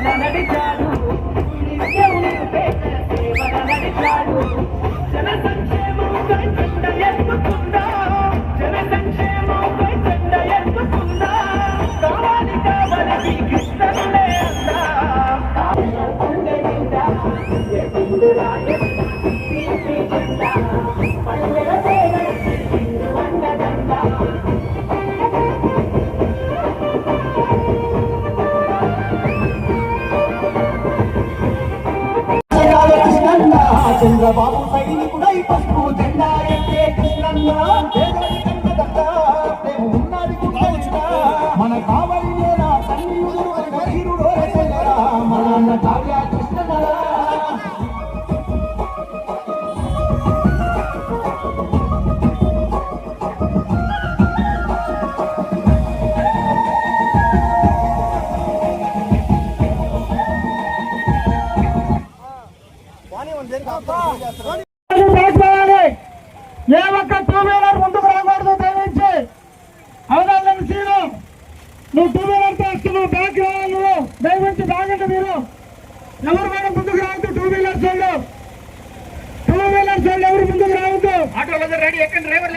నడిచాడు. చంద్రబాబు సైనికుడై పసుపు జెండా ఎత్తే కృష్ణన్నా. ఏ ఒక్క టూ వీలర్ ముందుకు రాకూడదు దయచేసి. అవగాహన సీను. నువ్వు టూ వీలర్ వస్తున్నావు బ్యాక్ రావాలి నువ్వు దయచేసి బాగండి మీరు. ఎవరు మేడం ముందుకు రావద్దు టూ వీలర్స్ వాళ్ళు టూ వీలర్స్ వాళ్ళు ఎవరు ముందుకు రావద్దు. ఆటోలో రెడీ ఎక్కడ డ్రైవర్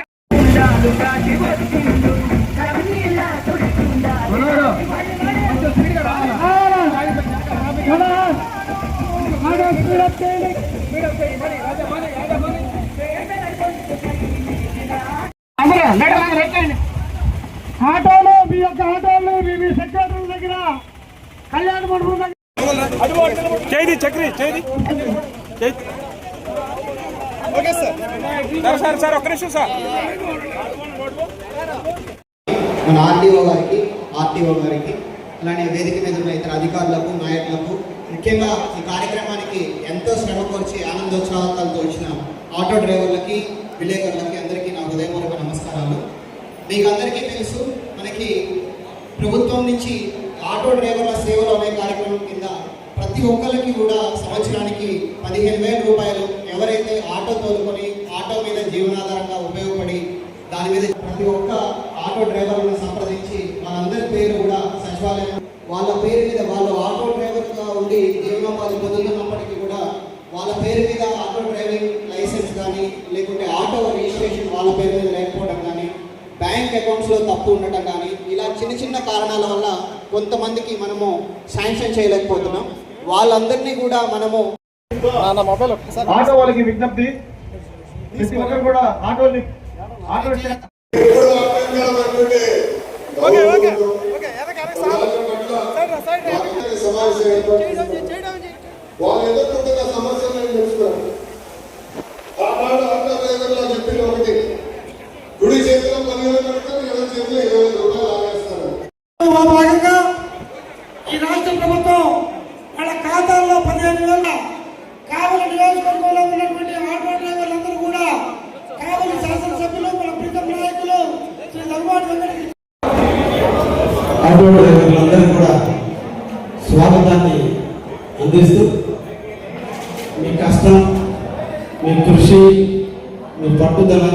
ఆటోలు మీ యొక్క ఆటోలు మీ మీ సెక్రటరీ దగ్గర కళ్యాణ మండపం దగ్గర చక్రి చేది చేది సార్ సార్ సార్ ఒక్క నిమిషం సార్. మన ఆర్డీఓ గారికి ఆర్టీఓ గారికి అలానే వేదిక మీద ఉన్న ఇతర అధికారులకు నాయకులకు ముఖ్యంగా ఈ కార్యక్రమానికి ఎంతో శ్రమ కోర్చి ఆనందోత్సాహాలతో వచ్చిన ఆటో డ్రైవర్లకి విలేకరులకి మీకు అందరికీ తెలుసు మనకి ప్రభుత్వం నుంచి ఆటో డ్రైవర్ల సేవలు అనే కార్యక్రమం కింద ప్రతి ఒక్కరికి కూడా సంవత్సరానికి పదిహేను వేల రూపాయలు ఎవరైతే ఆటో తోలుకొని ఆటో మీద జీవనాధారంగా ఉపయోగపడి దాని మీద ప్రతి ఒక్క ఆటో డ్రైవర్లను సంప్రదించి వాళ్ళందరి పేరు కూడా సచివాలయం వాళ్ళ పేరు మీద వాళ్ళు ఆటో డ్రైవర్గా ఉండి జీవనోపాధి పొందుతున్నప్పటికీ కూడా వాళ్ళ పేరు మీద ఆటో డ్రైవింగ్ లైసెన్స్ కానీ లేకుంటే ఆటో రిజిస్ట్రేషన్ వాళ్ళ పేరు మీద లేకపోవడం కానీ బ్యాంక్ అకౌంట్స్లో తప్పు ఉండటం కానీ ఇలా చిన్న చిన్న కారణాల వల్ల కొంతమందికి మనము శాంక్షన్ చేయలేకపోతున్నాం. వాళ్ళందరినీ కూడా మనము ఆటో వాళ్ళకి విజ్ఞప్తి. ప్రతి ఒక్కరు కూడా ఆటోని ఆటో స్టాండ్ ఓకే ఓకే వాళ్ళు ఎదుర్కొంటున్న సమస్యలను తెలుసుకోండి ఆటో డ్రైవర్లందరూ కూడా స్వాగతాన్ని అందిస్తూ మీ కష్టం మీ కృషి మీ పట్టుదల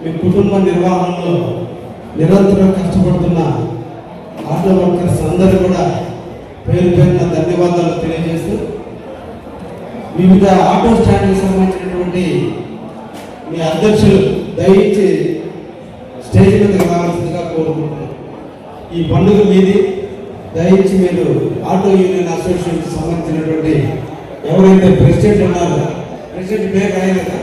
మీ కుటుంబ నిర్వహణలో నిరంతరం కష్టపడుతున్న ఆటో వర్కర్స్ అందరూ కూడా పేరు పేరున ధన్యవాదాలు తెలియజేస్తూ వివిధ ఆటో స్టాండ్కి సంబంధించినటువంటి మీ అధ్యక్షులు దయచేసి స్టేజ్ మీదకి రావాల్సిందిగా కోరుకుంటున్నాను. ఈ పండుగ మీది దయచేసి మీరు ఆటో యూనియన్ అసోసియేషన్ సంబంధించినటువంటి ఎవరైతే ప్రెసిడెంట్ ఉన్నారో ప్రెసిడెంట్ పేరు రాయలేదా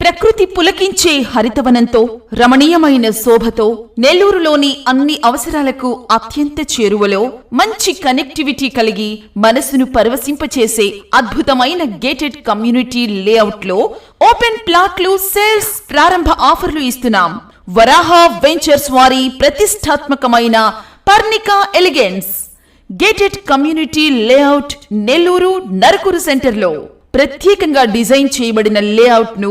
ప్రకృతి పులకించే హరితవనంతో రమణీయమైన శోభతో నెల్లూరులోని అన్ని అవసరాలకు అత్యంత చేరువలో మంచి కనెక్టివిటీ కలిగి మనసును పరవశింపచేసే అద్భుతమైన గేటెడ్ కమ్యూనిటీ లేఅవుట్లో ఓపెన్ ప్లాట్లు సేల్స్ ప్రారంభ ఆఫర్లు ఇస్తున్నాం. వరాహ వెంచర్స్ వారి ప్రతిష్టాత్మకమైన Parnika elegance gated community layout Nellore Narakuru సెంటర్లో ప్రత్యేకంగా డిజైన్ చేయబడిన లేఅవుట్ను